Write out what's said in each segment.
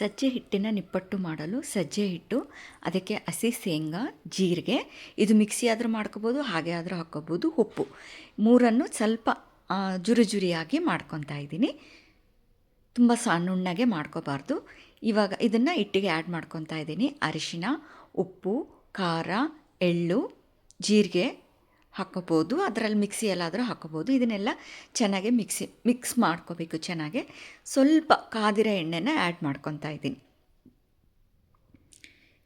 ಸಜ್ಜೆ ಹಿಟ್ಟಿನ ನಿಪ್ಪಟ್ಟು ಮಾಡಲು ಸಜ್ಜೆ ಹಿಟ್ಟು, ಅದಕ್ಕೆ ಹಸಿ ಶೇಂಗಾ, ಜೀರಿಗೆ, ಇದು ಮಿಕ್ಸಿ ಆದರೂ ಮಾಡ್ಕೋಬೋದು, ಹಾಗೆ ಆದರೂ ಹಾಕ್ಕೋಬೋದು ಉಪ್ಪು. ಮೂರನ್ನು ಸ್ವಲ್ಪ ಜುರುಜುರಿಯಾಗಿ ಜುರಿ ಜುರಿಯಾಗಿ ಮಾಡ್ಕೊತಾ ಇದ್ದೀನಿ. ತುಂಬ ಸಣ್ಣಗೆ ಮಾಡ್ಕೋಬಾರ್ದು. ಇವಾಗ ಇದನ್ನು ಹಿಟ್ಟಿಗೆ ಆ್ಯಡ್ ಮಾಡ್ಕೊತಾ ಇದ್ದೀನಿ. ಅರಿಶಿನ ಉಪ್ಪು, ಖಾರ, ಎಳ್ಳು, ಜೀರಿಗೆ ಹಾಕ್ಕೋಬೋದು ಅದರಲ್ಲಿ ಮಿಕ್ಸಿಯಲ್ಲಾದರೂ ಹಾಕ್ಕೋಬೋದು ಇದನ್ನೆಲ್ಲ ಚೆನ್ನಾಗಿ ಮಿಕ್ಸಿ ಮಿಕ್ಸ್ ಮಾಡ್ಕೋಬೇಕು ಚೆನ್ನಾಗಿ. ಸ್ವಲ್ಪ ಕಾದಿರೋ ಎಣ್ಣೆನ ಆ್ಯಡ್ ಮಾಡ್ಕೊತಾ ಇದ್ದೀನಿ.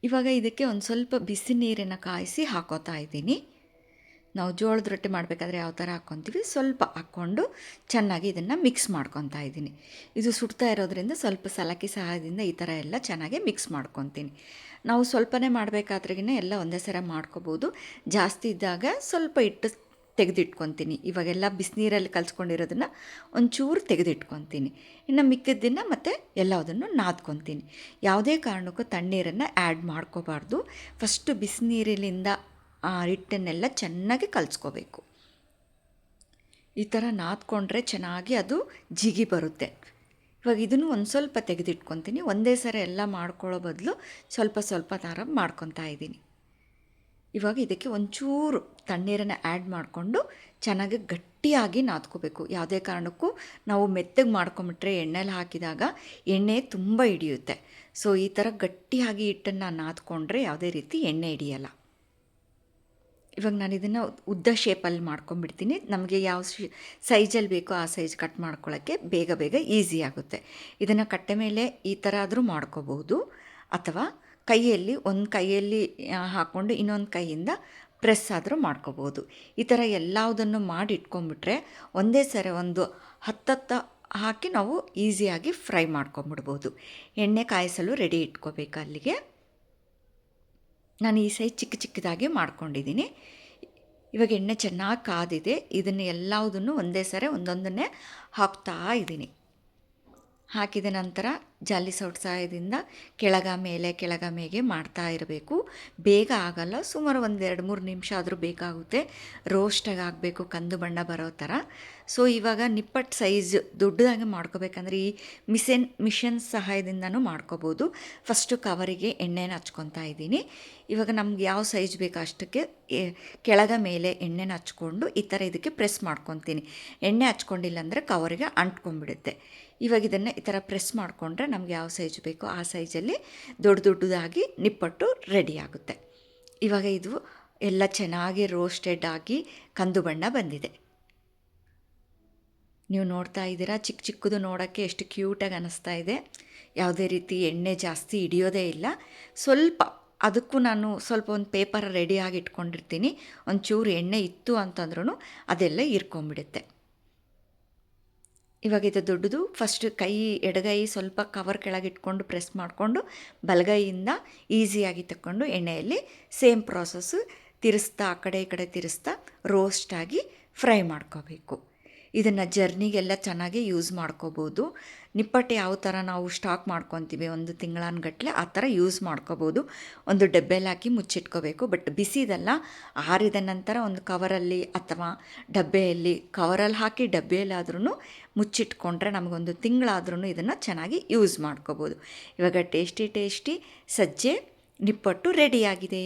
ಇವಾಗ ಇದಕ್ಕೆ ಒಂದು ಸ್ವಲ್ಪ ಬಿಸಿ ನೀರನ್ನು ಕಾಯಿಸಿ ಹಾಕೋತಾ ಇದ್ದೀನಿ. ನಾವು ಜೋಳದ ರೊಟ್ಟಿ ಮಾಡಬೇಕಾದ್ರೆ ಯಾವ ಥರ ಹಾಕ್ಕೊತೀವಿ? ಸ್ವಲ್ಪ ಹಾಕ್ಕೊಂಡು ಚೆನ್ನಾಗಿ ಇದನ್ನು ಮಿಕ್ಸ್ ಮಾಡ್ಕೊತಾ ಇದ್ದೀನಿ. ಇದು ಸುಡ್ತಾ ಇರೋದ್ರಿಂದ ಸ್ವಲ್ಪ ಸಲಕಿ ಸಹಾಯದಿಂದ ಈ ಥರ ಎಲ್ಲ ಚೆನ್ನಾಗಿ ಮಿಕ್ಸ್ ಮಾಡ್ಕೊತೀನಿ. ನಾವು ಸ್ವಲ್ಪನೇ ಮಾಡಬೇಕಾದ್ರೆಗಿನ ಎಲ್ಲ ಒಂದೇ ಸರ ಮಾಡ್ಕೋಬೋದು. ಜಾಸ್ತಿ ಇದ್ದಾಗ ಸ್ವಲ್ಪ ಇಟ್ಟು ತೆಗೆದಿಟ್ಕೊತೀನಿ. ಇವಾಗೆಲ್ಲ ಬಿಸಿನೀರಲ್ಲಿ ಕಲಿಸ್ಕೊಂಡಿರೋದನ್ನು ಒಂಚೂರು ತೆಗೆದಿಟ್ಕೊತೀನಿ. ಇನ್ನು ಮಿಕ್ಕಿದ್ದನ್ನು ಮತ್ತು ಎಲ್ಲದನ್ನು ನಾದ್ಕೊತೀನಿ. ಯಾವುದೇ ಕಾರಣಕ್ಕೂ ತಣ್ಣೀರನ್ನು ಆ್ಯಡ್ ಮಾಡ್ಕೋಬಾರ್ದು. ಫಸ್ಟು ಬಿಸಿನೀರಿನಿಂದ ಆ ಹಿಟ್ಟನ್ನೆಲ್ಲ ಚೆನ್ನಾಗಿ ಕಲಿಸ್ಕೋಬೇಕು. ಈ ಥರ ನಾದ್ಕೊಂಡ್ರೆ ಚೆನ್ನಾಗಿ ಅದು ಜಿಗಿ ಬರುತ್ತೆ. ಇವಾಗ ಇದನ್ನು ಒಂದು ಸ್ವಲ್ಪ ತೆಗೆದಿಟ್ಕೊತೀನಿ. ಒಂದೇ ಸರಿ ಎಲ್ಲ ಮಾಡ್ಕೊಳ್ಳೋ ಬದಲು ಸ್ವಲ್ಪ ಸ್ವಲ್ಪ ಥರ ಮಾಡ್ಕೊತಾ ಇದ್ದೀನಿ. ಇವಾಗ ಇದಕ್ಕೆ ಒಂಚೂರು ತಣ್ಣೀರನ್ನು ಆ್ಯಡ್ ಮಾಡಿಕೊಂಡು ಚೆನ್ನಾಗಿ ಗಟ್ಟಿಯಾಗಿ ನಾದ್ಕೋಬೇಕು. ಯಾವುದೇ ಕಾರಣಕ್ಕೂ ನಾವು ಮೆತ್ತಗೆ ಮಾಡ್ಕೊಂಬಿಟ್ರೆ ಎಣ್ಣೆಲಿ ಹಾಕಿದಾಗ ಎಣ್ಣೆ ತುಂಬ ಹಿಡಿಯುತ್ತೆ. ಸೊ ಈ ಥರ ಗಟ್ಟಿಯಾಗಿ ಹಿಟ್ಟನ್ನು ನಾದ್ಕೊಂಡ್ರೆ ಯಾವುದೇ ರೀತಿ ಎಣ್ಣೆ ಹಿಡಿಯಲ್ಲ. ಇವಾಗ ನಾನು ಇದನ್ನು ಉದ್ದ ಶೇಪಲ್ಲಿ ಮಾಡ್ಕೊಂಬಿಡ್ತೀನಿ ನಮಗೆ ಯಾವ ಸೈಜಲ್ಲಿ ಬೇಕೋ ಆ ಸೈಜ್ ಕಟ್ ಮಾಡ್ಕೊಳ್ಳೋಕ್ಕೆ ಬೇಗ ಬೇಗ ಈಸಿ ಆಗುತ್ತೆ. ಇದನ್ನು ಕಟ್ಟೆ ಮೇಲೆ ಈ ಥರ ಆದರೂ ಮಾಡ್ಕೋಬಹುದು. ಅಥವಾ ಕೈಯಲ್ಲಿ, ಒಂದು ಕೈಯಲ್ಲಿ ಹಾಕ್ಕೊಂಡು ಇನ್ನೊಂದು ಕೈಯಿಂದ ಪ್ರೆಸ್ ಆದರೂ ಮಾಡ್ಕೋಬೋದು ಈ ಥರ ಎಲ್ಲದನ್ನು ಮಾಡಿ ಇಟ್ಕೊಂಡ್ಬಿಟ್ರೆ ಒಂದೇ ಸರಿ ಒಂದು ಹತ್ತತ್ತ ಹಾಕಿ ನಾವು ಈಸಿಯಾಗಿ ಫ್ರೈ ಮಾಡ್ಕೊಂಬಿಡ್ಬೋದು ಎಣ್ಣೆ ಕಾಯಿಸಲು ರೆಡಿ ಇಟ್ಕೋಬೇಕು ಅಲ್ಲಿಗೆ. ನಾನು ಈ ಸೈಜ್ ಚಿಕ್ಕ ಚಿಕ್ಕದಾಗಿ ಮಾಡ್ಕೊಂಡಿದ್ದೀನಿ. ಇವಾಗ ಎಣ್ಣೆ ಚೆನ್ನಾಗಿ ಕಾದಿದೆ. ಇದನ್ನು ಎಲ್ಲದನ್ನು ಒಂದೇ ಸರಿ ಒಂದೊಂದನ್ನೇ ಹಾಕ್ತಾ ಇದ್ದೀನಿ. ಹಾಕಿದ ನಂತರ ಜಾಲಿ ಸೌಟ್ ಸಹಾಯದಿಂದ ಕೆಳಗ ಮೇಲೆ, ಕೆಳಗ ಮೇಗೆ ಮಾಡ್ತಾ ಇರಬೇಕು. ಬೇಗ ಆಗಲ್ಲ. ಸುಮಾರು ಒಂದು ಎರಡು ಮೂರು ನಿಮಿಷ ಆದರೂ ಬೇಕಾಗುತ್ತೆ. ರೋಸ್ಟಾಗಿ ಆಗಬೇಕು, ಕಂದು ಬಣ್ಣ ಬರೋ ಥರ ಸೊ ಇವಾಗ ನಿಪ್ಪಟ್ಟು ಸೈಜ್ ದೊಡ್ಡದಾಗಿ ಮಾಡ್ಕೋಬೇಕಂದ್ರೆ ಈ ಮಿಷನ್ ಮಿಷನ್ ಸಹಾಯದಿಂದನೂ ಮಾಡ್ಕೋಬೋದು. ಫಸ್ಟು ಕವರಿಗೆ ಎಣ್ಣೆನ ಹಚ್ಕೊತಾ ಇದ್ದೀನಿ. ಇವಾಗ ನಮ್ಗೆ ಯಾವ ಸೈಜ್ ಬೇಕೋ ಅಷ್ಟಕ್ಕೆ ಕೆಳಗ ಮೇಲೆ ಎಣ್ಣೆನ ಹಚ್ಕೊಂಡು ಈ ಥರ ಇದಕ್ಕೆ ಪ್ರೆಸ್ ಮಾಡ್ಕೊತೀನಿ. ಎಣ್ಣೆ ಹಚ್ಕೊಂಡಿಲ್ಲ ಅಂದರೆ ಕವರಿಗೆ ಅಂಟ್ಕೊಂಡ್ಬಿಡುತ್ತೆ. ಇವಾಗ ಇದನ್ನು ಈ ಥರ ಪ್ರೆಸ್ ಮಾಡಿಕೊಂಡ್ರೆ ನಮ್ಗೆ ಯಾವ ಸೈಜ್ ಬೇಕೋ ಆ ಸೈಜಲ್ಲಿ ದೊಡ್ಡ ದೊಡ್ಡದಾಗಿ ನಿಪ್ಪಟ್ಟು ರೆಡಿ ಆಗುತ್ತೆ. ಇವಾಗ ಇದು ಎಲ್ಲ ಚೆನ್ನಾಗಿ ರೋಸ್ಟೆಡ್ ಆಗಿ ಕಂದು ಬಣ್ಣ ಬಂದಿದೆ. ನೀವು ನೋಡ್ತಾ ಇದ್ದೀರಾ, ಚಿಕ್ಕ ಚಿಕ್ಕದು ನೋಡೋಕ್ಕೆ ಎಷ್ಟು ಕ್ಯೂಟಾಗಿ ಅನ್ನಿಸ್ತಾ ಇದೆ. ಯಾವುದೇ ರೀತಿ ಎಣ್ಣೆ ಜಾಸ್ತಿ ಹಿಡಿಯೋದೇ ಇಲ್ಲ. ಸ್ವಲ್ಪ ಅದಕ್ಕೂ ನಾನು ಸ್ವಲ್ಪ ಒಂದು ಪೇಪರ್ ರೆಡಿಯಾಗಿ ಇಟ್ಕೊಂಡಿರ್ತೀನಿ ಒಂಚೂರು ಎಣ್ಣೆ ಇತ್ತು ಅಂತಂದ್ರೂ ಅದೆಲ್ಲ ಇರ್ಕೊಂಬಿಡುತ್ತೆ ಇವಾಗ ಇದು ದೊಡ್ಡದು. ಫಸ್ಟ್ ಕೈ, ಎಡಗೈ ಸ್ವಲ್ಪ ಕವರ್ ಕೆಳಗೆ ಇಟ್ಕೊಂಡು ಪ್ರೆಸ್ ಮಾಡಿಕೊಂಡು ಬಲಗೈಯಿಂದ ಈಸಿಯಾಗಿ ತಕ್ಕೊಂಡು ಎಣ್ಣೆಯಲ್ಲಿ ಸೇಮ್ ಪ್ರಾಸೆಸ್ಸು ತಿರ್ಸ್ತಾ, ಆ ಕಡೆ, ಈ ಕಡೆ ತಿರ್ಸ್ತಾ ರೋಸ್ಟಾಗಿ ಫ್ರೈ ಮಾಡ್ಕೋಬೇಕು. ಇದನ್ನು ಜರ್ನಿಗೆಲ್ಲ ಚೆನ್ನಾಗಿ ಯೂಸ್ ಮಾಡ್ಕೋಬೋದು. ನಿಪ್ಪಟ್ಟು ಯಾವ ಥರ ನಾವು ಸ್ಟಾಕ್ ಮಾಡ್ಕೊತೀವಿ ಒಂದು ತಿಂಗಳನ್ಗಟ್ಲೆ ಆ ಥರ ಯೂಸ್ ಮಾಡ್ಕೋಬೋದು. ಒಂದು ಡಬ್ಬೆಲಿ ಹಾಕಿ ಮುಚ್ಚಿಟ್ಕೋಬೇಕು. ಬಟ್ ಬಿಸಿದಲ್ಲ, ಆರಿದ ನಂತರ ಒಂದು ಕವರಲ್ಲಿ ಅಥವಾ ಡಬ್ಬೆಯಲ್ಲಿ, ಕವರಲ್ಲಿ ಹಾಕಿ ಡಬ್ಬೆಯಲ್ಲಾದ್ರೂ ಮುಚ್ಚಿಟ್ಕೊಂಡ್ರೆ ನಮಗೊಂದು ತಿಂಗಳಾದ್ರೂ ಇದನ್ನು ಚೆನ್ನಾಗಿ ಯೂಸ್ ಮಾಡ್ಕೋಬೋದು. ಇವಾಗ ಟೇಸ್ಟಿ ಟೇಸ್ಟಿ ಸಜ್ಜೆ, ನಿಪ್ಪಟ್ಟು ರೆಡಿಯಾಗಿದೆ.